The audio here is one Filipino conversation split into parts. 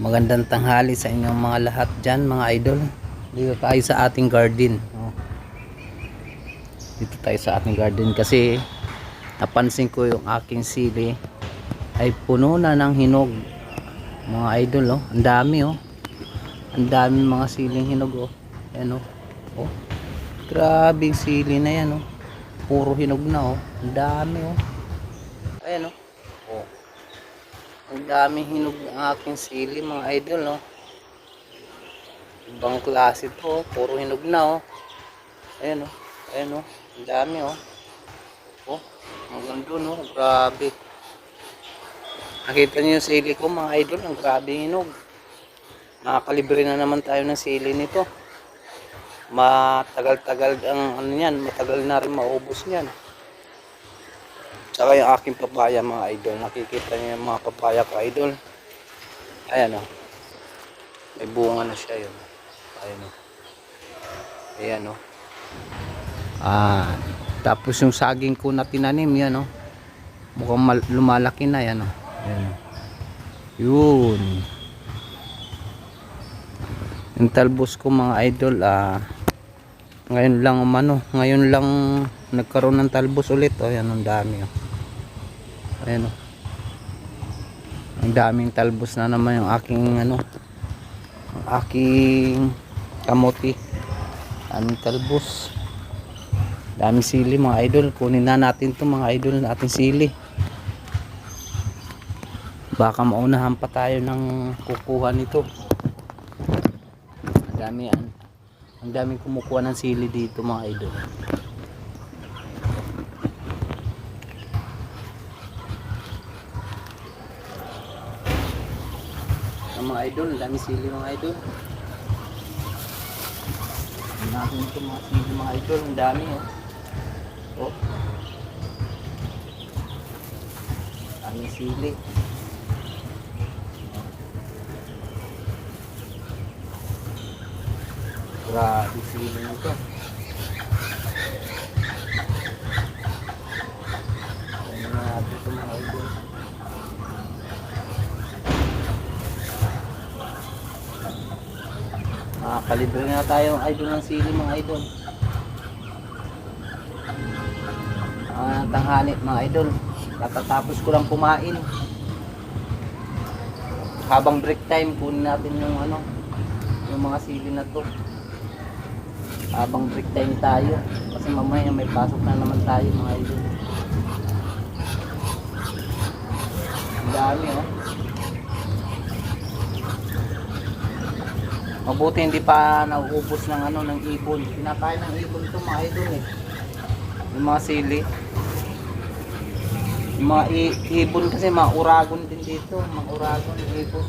Magandang tanghali sa inyong mga lahat dyan, mga idol. Dito tayo sa ating garden. Dito tayo sa ating garden kasi napansin ko yung aking sili ay puno na ng hinog. Mga idol, oh. Ang dami, oh. Ang dami mga siling hinog, oh. Ayan, oh. oh. Grabe sili na yan, oh. Puro hinog na, oh. Ang dami, oh. Ayan, oh. Oh. Ang daming hinog ng aking sili mga idol no. Ibang klase to, oh. puro hinog na oh. Ayan oh. Ayan oh. Ang dami oh. Oh, hanggang doon oh. Grabe. Nakita niyo yung sili ko mga idol, ang grabe hinog. Nakakalibre na naman tayo ng sili nito. Matagal-tagal ang ano yan, matagal na rin maubos niyan. Tsaka yung aking papaya mga idol. Nakikita niyo yung mga papaya ko idol. Ayan o. May bunga na siya yun. Ayan o. Ayan o. Ah, tapos yung saging ko na tinanim yan o. Mukhang mal- lumalaki na yan o. Ayan o. Yun. Yung talbos ko mga idol ah ngayon lang umano, ngayon lang nagkaroon ng talbos ulit. O, yan ang dami. Oh. Ayan oh. Ang daming talbos na naman yung aking ano, ang aking kamote. Daming talbos. Daming sili mga idol. Kunin na natin to mga idol natin sili. Baka maunahan pa tayo ng kukuha nito. Ang dami yan. Ang daming kumukuha ng sili dito mga idol. Ang mga idol, daming sili mga idol. Ang ito mga sili mga idol, ang dami oh. Oh. Daming sili. Grabe sili na to. Ano na natin ito mga idol. Makakalibre na tayo idol ng sili mga idol. Ah, tanghali mga idol. Katatapos ko lang kumain. Habang break time kunin natin yung ano, yung mga sili na to. Habang break time tayo kasi mamaya may pasok na naman tayo mga idol. Ang dami oh. Mabuti hindi pa nauubos ng ano ng ibon. Pinakain ng ibon to mga idol eh. Yung mga sili. Yung mga ibon kasi mga uragon din dito. Mga uragon, ibon.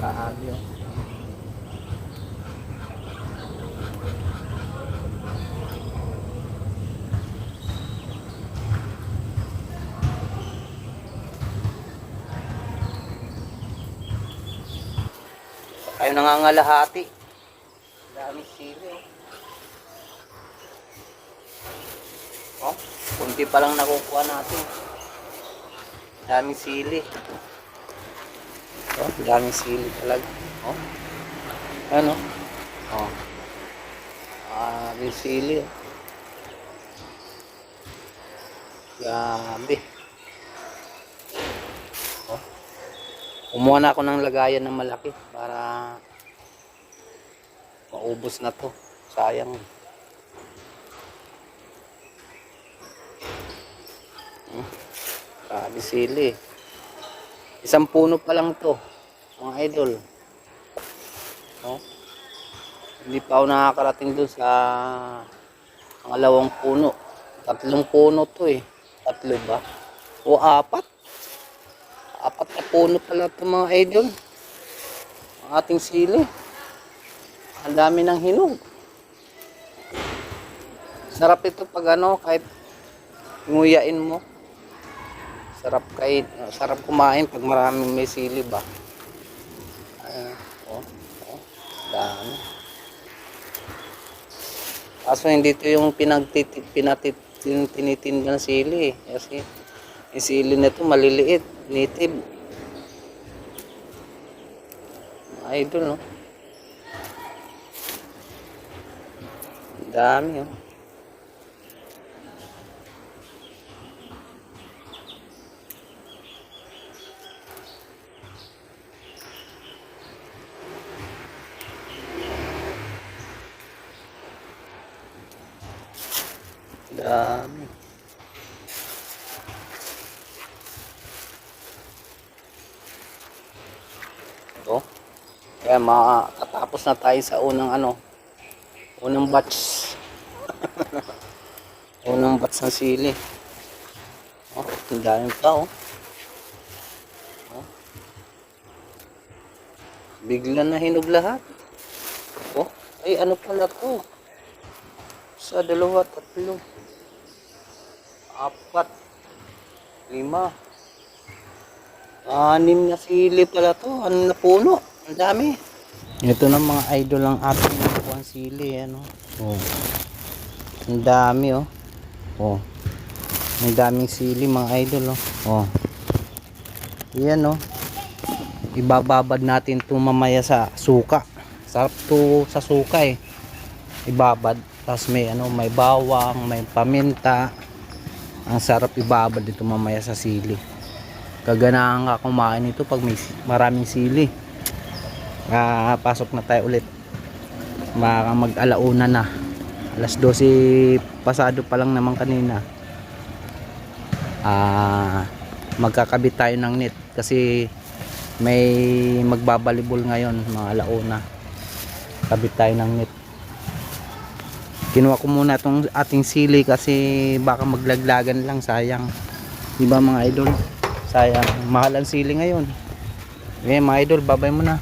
Grabe oh. Tayo nangangalahati. Dami sili oh. Oh, kunti pa lang nakukuha natin. Dami sili. Oh, dami sili talaga. Oh. Ano? Oh. Ah, may sili. oh. Grabe. Oh. Kumuha na ako ng lagayan ng malaki para maubos na to. Sayang. Hmm. Grabe sili. Isang puno pa lang to, mga idol. Oh. Hindi pa ako nakakarating doon sa pangalawang puno. Tatlong puno to eh. Tatlo ba? O apat? Apat na puno pala ito mga idol. Ang ating sili. Ang dami ng hinog. Sarap ito pag ano, kahit nguyain mo. Sarap kain, sarap kumain pag maraming may sili ba. Ayan, oh, oh, dami. Kaso hindi ito yung pinagtitit, pinatit, tinitinda ng sili eh. Kasi yung sili na ito maliliit, native. Idol no. Dami oh. Dami. Ito. Kaya makatapos na tayo sa unang ano. Unang batch. unang batch ng sili. Oh, ang dami pa oh. oh. Bigla na hinog lahat. Oh, ay ano pala to? Sa dalawa, tatlo, apat, lima, anim na sili pala to. Anim na puno. Ang dami. Ito na mga idol ang ating nakuha sili. Ano? Oh. Ang dami oh. Oh. Ang daming sili mga idol oh. Oh. Yan oh. Ibababad natin to mamaya sa suka. Sarap to sa suka eh. Ibabad. Tapos may ano, may bawang, may paminta. Ang sarap ibabad dito mamaya sa sili. Kaganahan ka kumain ito pag may maraming sili. Ah, pasok na tayo ulit. Baka mag-alauna na. Alas 12 pasado pa lang naman kanina. Ah, magkakabit tayo ng net kasi may magbabalibol ngayon mga alauna. Kabit tayo ng net. Kinuha ko muna itong ating sili kasi baka maglaglagan lang sayang. Di ba mga idol? Sayang. Mahal ang sili ngayon. Eh mga idol, babay mo na.